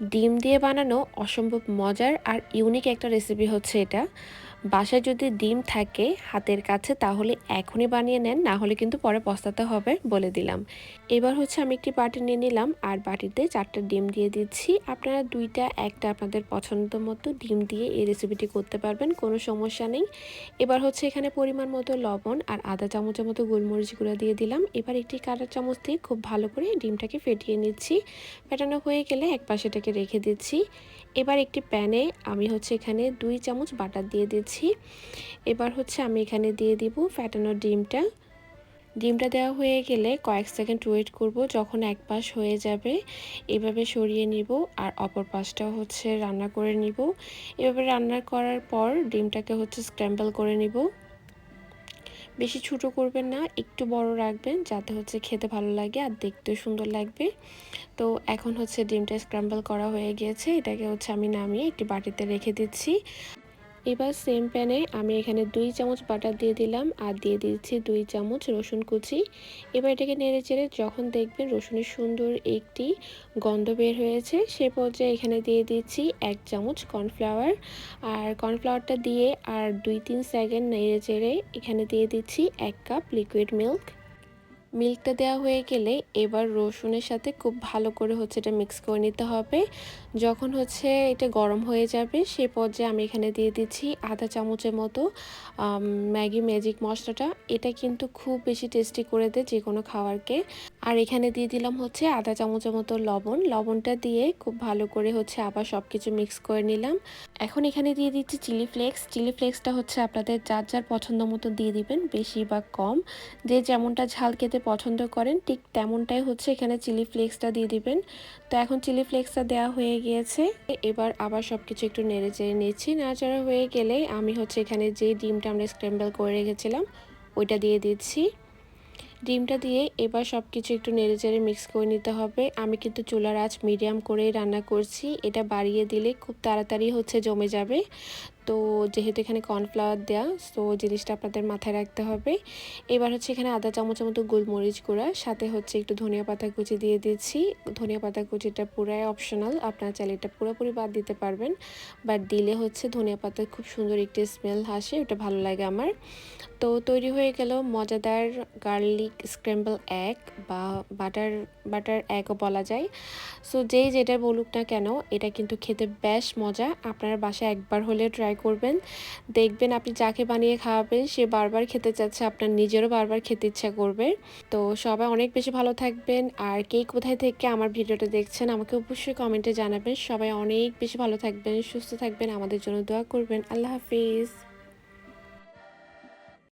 ডিম দিয়ে বানানো অসম্ভব মজার আর ইউনিক একটা রেসিপি হচ্ছে এটা। বাসায় যদি ডিম থাকে হাতের কাছে, তাহলে এখনই বানিয়ে নেন না হলে কিন্তু পরে পস্তাতে হবে বলে দিলাম। এবার হচ্ছে আমি একটি বাটি নিয়ে নিলাম, আর বাটিতে চারটা ডিম দিয়ে দিচ্ছি। আপনারা দুইটা, একটা আপনাদের পছন্দ মতো ডিম দিয়ে এই রেসিপিটি করতে পারবেন, কোনো সমস্যা নেই। এবার হচ্ছে এখানে পরিমাণ মতো লবণ আর আধা চামচের মতো গোলমরিচ গুঁড়া দিয়ে দিলাম। এবার একটি কাঁটা চামচ দিয়ে খুব ভালো করে ডিমটাকে ফেটিয়ে নিচ্ছি। ফেটানো হয়ে গেলে এক পাশেটাকে রেখে দিচ্ছি। এবার একটি প্যানে আমি হচ্ছে এখানে দুই চামচ বাটার দিয়ে দিচ্ছি। এবার হচ্ছে আমি এখানে দিয়ে দিব ফ্যাটানো ডিমটা। ডিমটা দেওয়া হয়ে গেলে কয়েক সেকেন্ড ওয়েট করব, যখন এক পাশ হয়ে যাবে এভাবে সরিয়ে নিব আর অপর পাশটাও হচ্ছে রান্না করে নিব। এভাবে রান্না করার পর ডিমটাকে হচ্ছে স্ক্র্যাম্বল করে নিব। বেশি ছোটো করবেন না, একটু বড় রাখবেন যাতে হচ্ছে খেতে ভালো লাগে আর দেখতেও সুন্দর লাগবে। তো এখন হচ্ছে ডিমটা স্ক্র্যাম্বল করা হয়ে গিয়েছে, এটাকে হচ্ছে আমি নামিয়ে একটি বাটিতে রেখে দিচ্ছি। এবার সেম প্যানে আমি এখানে দুই চামচ বাটার দিয়ে দিলাম আর দিয়ে দিচ্ছি দুই চামচ রসুন কুচি। এবার এটাকে নেড়ে চেড়ে যখন দেখবেন রসুনের সুন্দর একটি গন্ধ বের হয়েছে, সে পর্যায়ে এখানে দিয়ে দিচ্ছি এক চামচ কর্নফ্লাওয়ার আর কর্নফ্লাওয়ারটা দিয়ে আর দুই তিন সেকেন্ড নেড়ে চেড়ে এখানে দিয়ে দিচ্ছি এক কাপ লিকুইড মিল্ক মিল্কটা দেওয়া হয়ে গেলে এবার রসুনের সাথে খুব ভালো করে হচ্ছে এটা মিক্স করে নিতে হবে। যখন হচ্ছে এটা গরম হয়ে যাবে, সে পর্যায়ে আমি এখানে দিয়ে দিচ্ছি আধা চামচের মতো ম্যাগি ম্যাজিক মশলাটা। এটা কিন্তু খুব বেশি টেস্টি করে দেয় যে কোনো খাবারকে। আর এখানে দিয়ে দিলাম হচ্ছে আধা চামচের মতো লবণ। লবণটা দিয়ে খুব ভালো করে হচ্ছে আবার সব কিছু মিক্স করে নিলাম। এখন এখানে দিয়ে দিচ্ছি চিলি ফ্লেক্স। চিলি ফ্লেক্সটা হচ্ছে আপনাদের যার যার পছন্দ মতো দিয়ে দিবেন, বেশি বা কম। যে যেমনটা ঝাল খেতে পছন্দ করেন, ঠিক তেমনটাই হচ্ছে এখানে চিলি ফ্লেক্সটা দিয়ে দিবেন। তো এখন চিলি ফ্লেক্সটা দেওয়া হয়ে গিয়েছে। এবার আবার সব কিছু একটু নেড়ে চেড়ে নিচ্ছি। নাড়াচাড়া হয়ে গেলে আমি হচ্ছে এখানে যে ডিমটা আমরা স্ক্র্যাম্বল করে রেখেছিলাম, ওইটা দিয়ে দিচ্ছি। ডিমটা দিয়ে এবার সব কিছু একটু নেড়ে চেড়ে মিক্স করে নিতে হবে। আমি কিন্তু চুলার আঁচ মিডিয়াম করেই রান্না করছি। এটা বাড়িয়ে দিলে খুব তাড়াতাড়ি হচ্ছে জমে যাবে। তো যেহেতু এখানে কর্নফ্লাওয়ার দেওয়া সো জিনিসটা আপনাদের মাথায় রাখতে হবে। এবার হচ্ছে এখানে আধা চামচের মতো গোলমরিচ গুঁড়া, সাথে হচ্ছে একটু ধনিয়া পাতা কুচি দিয়ে দিচ্ছি। ধনিয়া পাতা কুচিটা পুরাই অপশনাল আপনারা চাইলে এটা পুরোপুরি বাদ দিতে পারবেন। বাট দিলে হচ্ছে ধনিয়া পাতার খুব সুন্দর একটি স্মেল আসে, ওটা ভালো লাগে আমার। তো তৈরি হয়ে গেল মজাদার গার্লিক স্ক্র্যাম্বল এগ বা বাটার বাটার এগও বলা যায়। সো যেই যেটা বলুক না কেন, এটা কিন্তু খেতে বেশ মজা। আপনার বাসায় একবার হলে ট্রাই করবেন। দেখবেন আপনি যাকে বানিয়ে খাওয়াবেন, সে বারবার খেতে চাচ্ছে, আপনার নিজেরও বারবার খেতে ইচ্ছা করবে। তো সবাই অনেক বেশি ভালো থাকবেন। আর কে কোথায় থেকে আমার ভিডিওটা দেখছেন, আমাকে অবশ্যই কমেন্টে জানাবেন। সবাই অনেক বেশি ভালো থাকবেন, সুস্থ থাকবেন। আমাদের জন্য দোয়া করবেন। আল্লাহ হাফিজ।